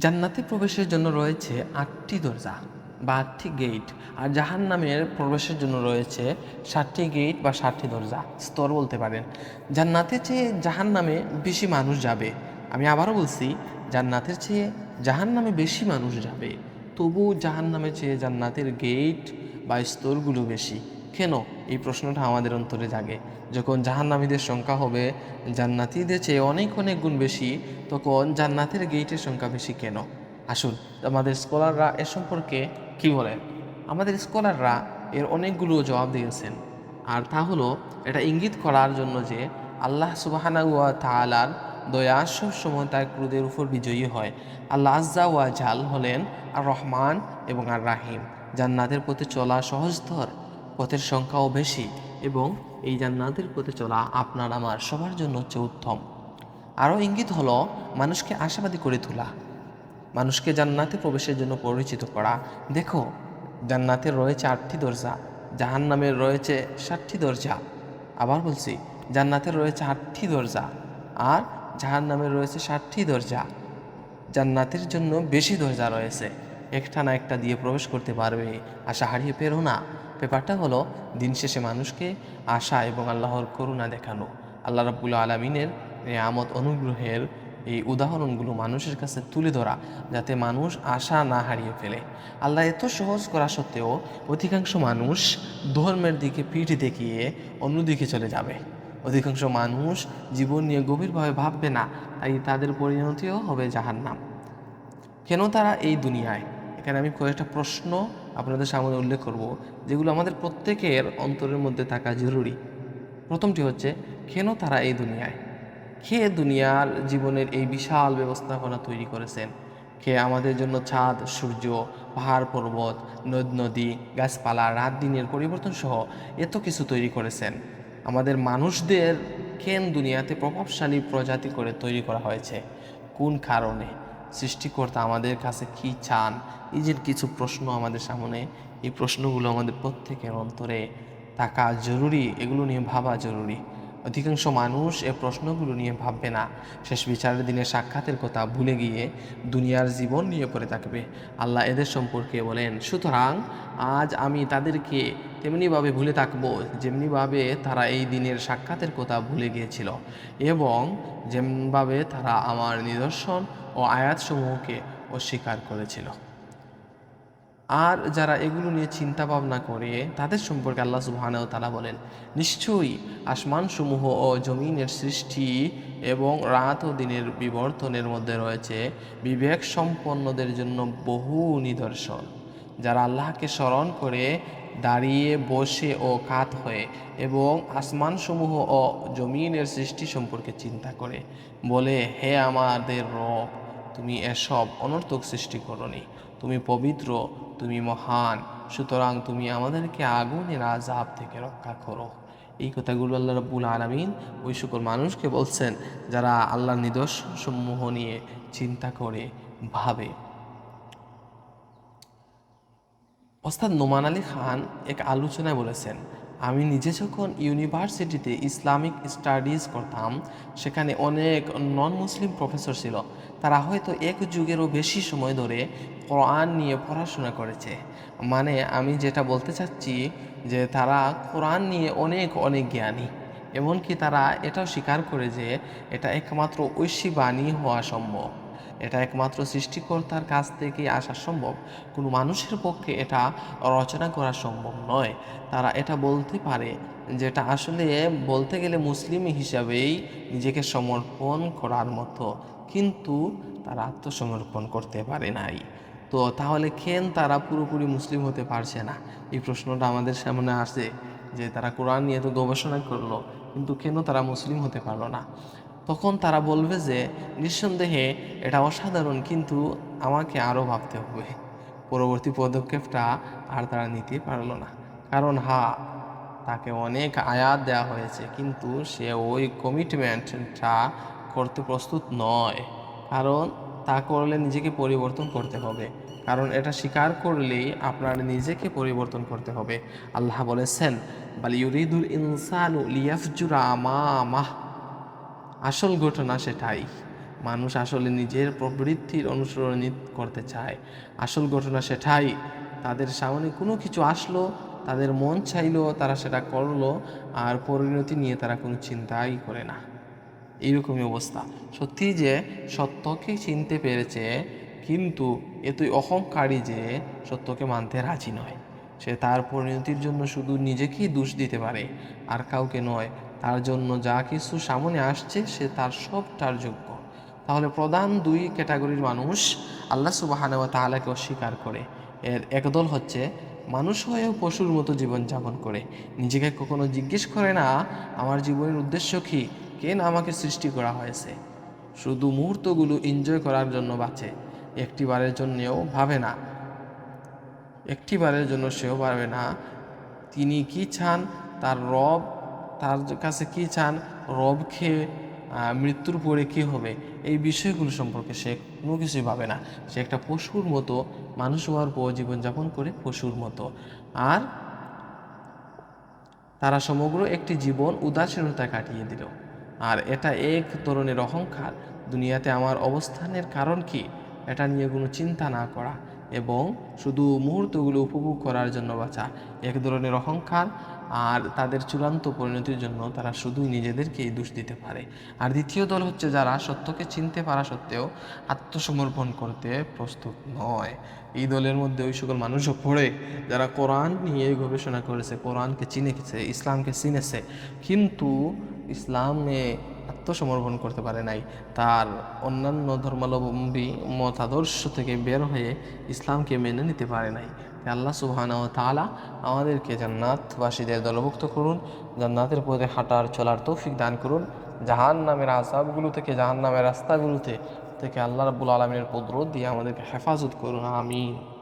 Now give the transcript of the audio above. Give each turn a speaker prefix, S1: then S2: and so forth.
S1: জান্নাতে প্রবেশের জন্য রয়েছে আটটি দরজা বা আটটি গেট আর জাহান নামের প্রবেশের জন্য রয়েছে ষাটটি গেট বা ষাটটি দরজা। স্তর বলতে পারেন। জান্নাতের চেয়ে জাহান নামে বেশি মানুষ যাবে। আমি আবারও বলছি, জান্নাতের চেয়ে জাহান নামে বেশি মানুষ যাবে। তবু জাহান নামের চেয়ে জান্নাতের গেট বা স্তরগুলো বেশি। কেন এই প্রশ্নটা আমাদের অন্তরে জাগে? যখন জাহান্নামীদের সংখ্যা হবে, জান্নাতীদের চেয়ে অনেক অনেক গুণ বেশি, তখন জান্নাতের গেইটের সংখ্যা বেশি কেন? আসুন, আমাদের স্কলাররা এ সম্পর্কে কি বলেন আমাদের স্কলাররা এর অনেকগুলো জবাব দিয়েছেন। আর তা হলো, এটা ইঙ্গিত করার জন্য যে আল্লাহ সুবাহানা ওয়া তালার দয়া সব সময় তার ক্রোধের উপর বিজয়ী হয়। আল্লাহ আজ্জা ওয়া জাল হলেন আর রহমান এবং আর রাহিম। জান্নাতের পথে চলা সহজতর। পথের সংখ্যাও বেশি এবং এই জান্নাতের পথে চলা আপনার আমার সবার জন্য হচ্ছে উত্তম। আরও ইঙ্গিত হলো, মানুষকে আশাবাদী করে তোলা। মানুষকে জান্নাতে প্রবেশের জন্য পরিচিত করা। দেখো জান্নাতের রয়েছে আটটি দরজা জাহান নামের রয়েছে ষাটটি দরজা। আবার বলছি জান্নাতের রয়েছে আটটি দরজা আর জাহান নামের রয়েছে ষাটটি দরজা। জান্নাতের জন্য বেশি দরজা রয়েছে। একটা না একটা দিয়ে প্রবেশ করতে পারবে, আশা হারিয়ে পেরো না। ব্যাপারটা হলো, দিন শেষে মানুষকে আশা এবং আল্লাহর করুণা দেখানো। আল্লাহ রাব্বুল আলমিনের আমত অনুগ্রহের এই উদাহরণগুলো মানুষের কাছে তুলে ধরা, যাতে মানুষ আশা না হারিয়ে ফেলে। আল্লাহ এত সহজ করা সত্ত্বেও অধিকাংশ মানুষ ধর্মের দিকে পিঠ দেখিয়ে অন্যদিকে চলে যাবে। অধিকাংশ মানুষ জীবন নিয়ে গভীরভাবে ভাববে না, তাই তাদের পরিণতিও হবে জাহান্নাম। কেন তারা এই দুনিয়ায়? এখানে আমি কয়েকটা প্রশ্ন আপনাদের সামনে উল্লেখ করব, যেগুলো আমাদের প্রত্যেকের অন্তরের মধ্যে থাকা জরুরি। প্রথমটি হচ্ছে, কেন তারা এই দুনিয়ায়? কে দুনিয়ার জীবনের এই বিশাল ব্যবস্থাপনা তৈরি করেছেন? কে আমাদের জন্য ছাদ, সূর্য, পাহাড়, পর্বত, নদ, নদী, গাছপালা, রাত দিনের পরিবর্তন সহ এত কিছু তৈরি করেছেন? আমাদের মানুষদের কেন দুনিয়াতে প্রভাবশালী প্রজাতি করে তৈরি করা হয়েছে? কোন কারণে? সৃষ্টিকর্তা আমাদের কাছে কি চান? এই যে কিছু প্রশ্ন আমাদের সামনে। এই প্রশ্নগুলো আমাদের প্রত্যেকের অন্তরে থাকা জরুরি। এগুলো নিয়ে ভাবা জরুরি। অধিকাংশ মানুষ এ প্রশ্নগুলো নিয়ে ভাববে না। শেষ বিচারের দিনে সাক্ষাতের কথা ভুলে গিয়ে দুনিয়ার জীবন নিয়ে পড়ে থাকবে। আল্লাহ এদের সম্পর্কে বলেন, সুতরাং আজ আমি তাদেরকে তেমনিভাবে ভুলে থাকব যেমনিভাবে তারা এই দিনের সাক্ষাতের কথা ভুলে গিয়েছিল এবং যেমনভাবে তারা আমার নিদর্শন ও আয়াতসমূহকে অস্বীকার করেছিল। আর যারা এগুলো নিয়ে চিন্তা ভাবনা করে, তাদের সম্পর্কে আল্লাহ সুবহানাহু তালা বলেন, নিশ্চয়ই আসমানসমূহ ও জমিনের সৃষ্টি এবং রাত ও দিনের বিবর্তনের মধ্যে রয়েছে বিবেক সম্পন্নদের জন্য বহু নিদর্শন। যারা আল্লাহকে স্মরণ করে দাঁড়িয়ে বসে ও কাত হয়ে এবং আসমানসমূহ ও জমিনের সৃষ্টি সম্পর্কে চিন্তা করে বলে, হে আমাদের রব, তুমি এসব অনর্থক সৃষ্টি করনি। তুমি পবিত্র, তুমি মহান, সুতরাং তুমি আমাদেরকে আগুনের আজাব থেকে রক্ষা করো। এই কথাগুলো আল্লাহ রব্বুল আলমিন ওই সকল মানুষকে বলছেন, যারা আল্লাহর নিদর্শন সমূহ নিয়ে চিন্তা করে, ভাবে। ওস্তাদ নোমান আলী খান এক আলোচনায় বলেছেন, আমি নিজে যখন ইউনিভার্সিটিতে ইসলামিক স্টাডিজ করতাম, সেখানে অনেক নন মুসলিম প্রফেসর ছিল। তারা হয়তো এক যুগেরও বেশি সময় ধরে কোরআন নিয়ে পড়াশোনা করেছে। মানে আমি যেটা বলতে চাচ্ছি যে তারা কোরআন নিয়ে অনেক অনেক জ্ঞানী। এমনকি তারা এটাও স্বীকার করে যে এটা একমাত্র ঐশী বাণী হওয়া সম্ভব। এটা একমাত্র সৃষ্টিকর্তার কাছ থেকে আসা সম্ভব। কোনো মানুষের পক্ষে এটা রচনা করা সম্ভব নয়। তারা এটা বলতে পারে যেটা আসলে বলতে গেলে মুসলিম হিসাবেই নিজেকে সমর্পণ করার মতো। কিন্তু তারা আত্মসমর্পণ করতে পারে নাই। তো তাহলে কেন তারা পুরোপুরি মুসলিম হতে পারছে না? এই প্রশ্নটা আমাদের সামনে আসে যে তারা কোরআন নিয়ে তো গবেষণা করল, কিন্তু কেন তারা মুসলিম হতে পারল না? তখন তারা বলবে যে, নিঃসন্দেহে এটা অসাধারণ, কিন্তু আমাকে আরও ভাবতে হবে। পরবর্তী পদক্ষেপটা আর তারা নিতে পারল না। কারণ হা, তাকে অনেক আয়াত দেওয়া হয়েছে, কিন্তু সে ওই কমিটমেন্টটা করতে প্রস্তুত নয়। কারণ তা করলে নিজেকে পরিবর্তন করতে হবে। কারণ এটা স্বীকার করলেই আপনার নিজেকে পরিবর্তন করতে হবে। আল্লাহ বলেছেন, বাল ইউরিদুল ইনসানু লিয়াফজুরা আমামাহ আসল ঘটনা সেটাই। মানুষ আসলে নিজের প্রবৃত্তির অনুসরণ করতে চায়। আসল ঘটনা সেটাই। তাদের সামনে কোনো কিছু আসলো, তাদের মন চাইলো, তারা সেটা করল, আর পরিণতি নিয়ে তারা কোনো চিন্তাই করে না। এইরকমই অবস্থা। সত্যি যে সত্যকে চিনতে পেরেছে, কিন্তু এতই অহংকারী যে সত্যকে মানতে রাজি নয়। সে তার পরিণতির জন্য শুধু নিজেকেই দোষ দিতে পারে, আর কাউকে নয় তার জন্য যা কিছু সামনে আসছে সে তার সবটার যোগ্য। তাহলে প্রধান দুই ক্যাটাগরির মানুষ আল্লাহ সুবাহানুয়া তাহলাকে অস্বীকার করে। এর একদল হচ্ছে মানুষ হয়েও পশুর মতো জীবনযাপন করে। নিজেকে কখনো জিজ্ঞেস করে না, আমার জীবনের উদ্দেশ্য কী? কেন আমাকে সৃষ্টি করা হয়েছে? শুধু মুহূর্তগুলো এনজয় করার জন্য বাঁচে। একটিবারের জন্যেও ভাবে না। একটিবারের জন্য সেও পারবে না, তিনি কি চান? তার রব তার কাছে কি চান? রব খেয়ে মৃত্যুর পরে কী হবে? এই বিষয়গুলো সম্পর্কে সে কোনো কিছুই ভাবে না। সে একটা পশুর মতো, মানুষ হওয়ার পর জীবনযাপন করে পশুর মতো। আর তারা সমগ্র একটি জীবন উদাসীনতায় কাটিয়ে দিল। আর এটা এক ধরনের অহংকার। দুনিয়াতে আমার অবস্থানের কারণ কি? এটা নিয়ে কোনো চিন্তা না করা। এবং শুধু মুহূর্তগুলো উপভোগ করার জন্য বাঁচা। এক ধরনের অহংকার আর তাদের চূড়ান্ত পরিণতির জন্য তারা শুধুই নিজেদেরকেই দোষ দিতে পারে। আর দ্বিতীয় দল হচ্ছে যারা সত্যকে চিনতে পারা সত্ত্বেও আত্মসমর্পণ করতে প্রস্তুত নয়। এই দলের মধ্যে ওই সকল মানুষও পড়ে যারা কোরআন নিয়ে গবেষণা করেছে, কোরআনকে চিনেছে, ইসলামকে চিনেছে, কিন্তু ইসলামে আত্মসমর্পণ করতে পারে নাই। তার অন্যান্য ধর্মাবলম্বী মতাদর্শ থেকে বের হয়ে ইসলামকে মেনে নিতে পারে নাই। আল্লাহ সুবাহানা ও তালা আমাদেরকে জান্নাতবাসীদের দলভুক্ত করুন, জান্নাতের পথে হাঁটার, চলার তৌফিক দান করুন। জাহান নামের আসাবগুলো থেকে জাহান নামের রাস্তাগুলোতে থেকে আল্লাহ রাবুল আলমের পদ্রোধ দিয়ে আমাদেরকে হেফাজত করুন, আমিন।